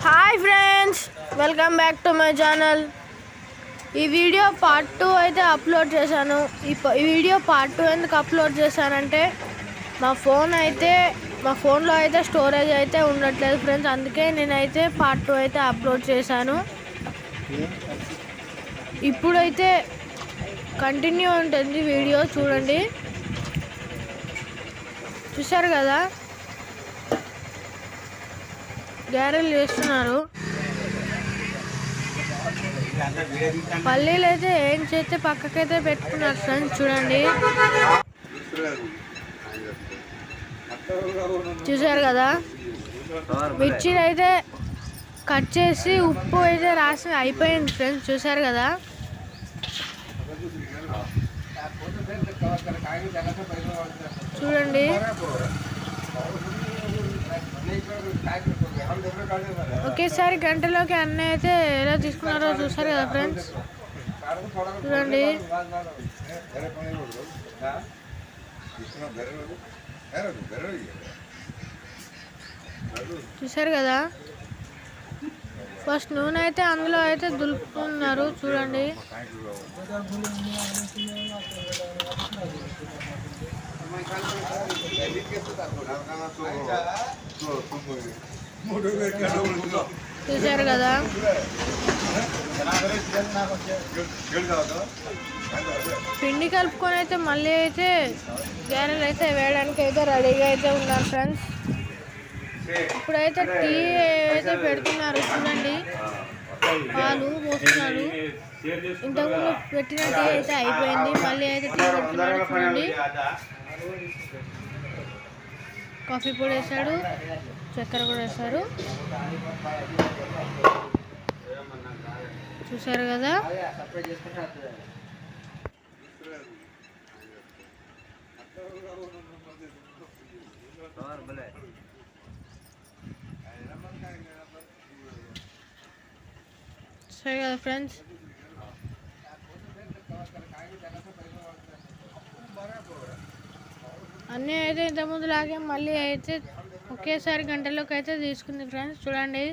Hi friends welcome back to my channel ఈ video part two అయితే upload చేశాను. ఈ ప- ఈ వీడియో పార్ట్ టూ ఎందుకు అప్లోడ్ చేశానంటే మా ఫోన్ అయితే మా ఫోన్లో అయితే స్టోరేజ్ అయితే ఉండట్లేదు ఫ్రెండ్స్ అందుకే నేనైతే పార్ట్ టూ అయితే అప్లోడ్ చేశాను. ఇప్పుడైతే కంటిన్యూ ఉంటుంది వీడియో చూడండి. చూశారు కదా? గ్యారెల్ చేస్తున్నారు. పల్లీలు అయితే ఏం చేస్తే పక్కకైతే పెట్టుకున్నారు ఫ్రెండ్స్ చూడండి. చూసారు కదా? మిర్చిలు అయితే కట్ చేసి ఉప్పు అయితే రాసి అయిపోయింది ఫ్రెండ్స్ చూసారు కదా? చూడండి. ఒకేసారి గంటలోకి అన్నీ అయితే ఎలా తీసుకున్నారో చూసారు కదా ఫ్రెండ్స్. చూడండి. చూసారు కదా? ఫస్ట్ నూనె అయితే అందులో అయితే దులుపుకున్నారు చూడండి. చూశారు కదా? పిండి కలుపుకొని అయితే మళ్ళీ అయితే గ్యారెల్ అయితే వేయడానికి అయితే రెడీగా అయితే ఉన్నారు ఫ్రెండ్స్. ఇప్పుడైతే టీ అయితే పెడుతున్నారు చూడండి. పాలు పోస్తున్నారు. ఇంతకుముందు పెట్టిన టీ అయితే అయిపోయింది. మళ్ళీ అయితే టీ పెడుతున్నారు చూడండి. కాఫీ పొడి వేసాడు చక్కెర కూడా వేశారు. చూసారు కదా? సరే కదా ఫ్రెండ్స్? అన్నీ అయితే ఇంతకుముందు లాగే మళ్ళీ అయితే ఒకేసారి గంటలోకి అయితే తీసుకుంది ఫ్రెండ్స్. చూడండి.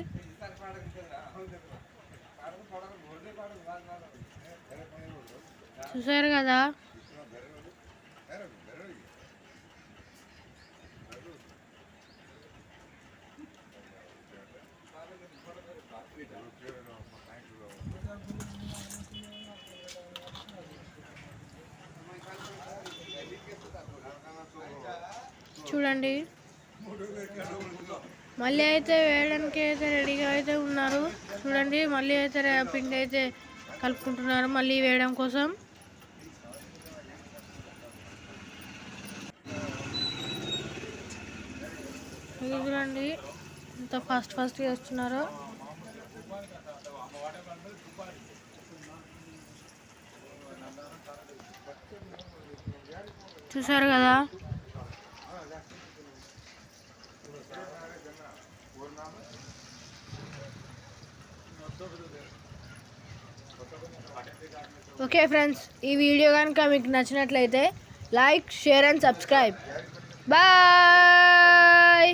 చూసారు కదా? చూడండి. మళ్ళీ అయితే వేయడానికి అయితే రెడీగా అయితే ఉన్నారు. చూడండి మళ్ళీ అయితే పిండి అయితే కలుపుకుంటున్నారు మళ్ళీ వేయడం కోసం. ఇది చూడండి ఎంత ఫాస్ట్ ఫాస్ట్గా వేస్తున్నారో. చూసారు కదా? ఓకే ఫ్రెండ్స్ ఈ వీడియో కనుక మీకు నచ్చినట్లయితే like share and subscribe bye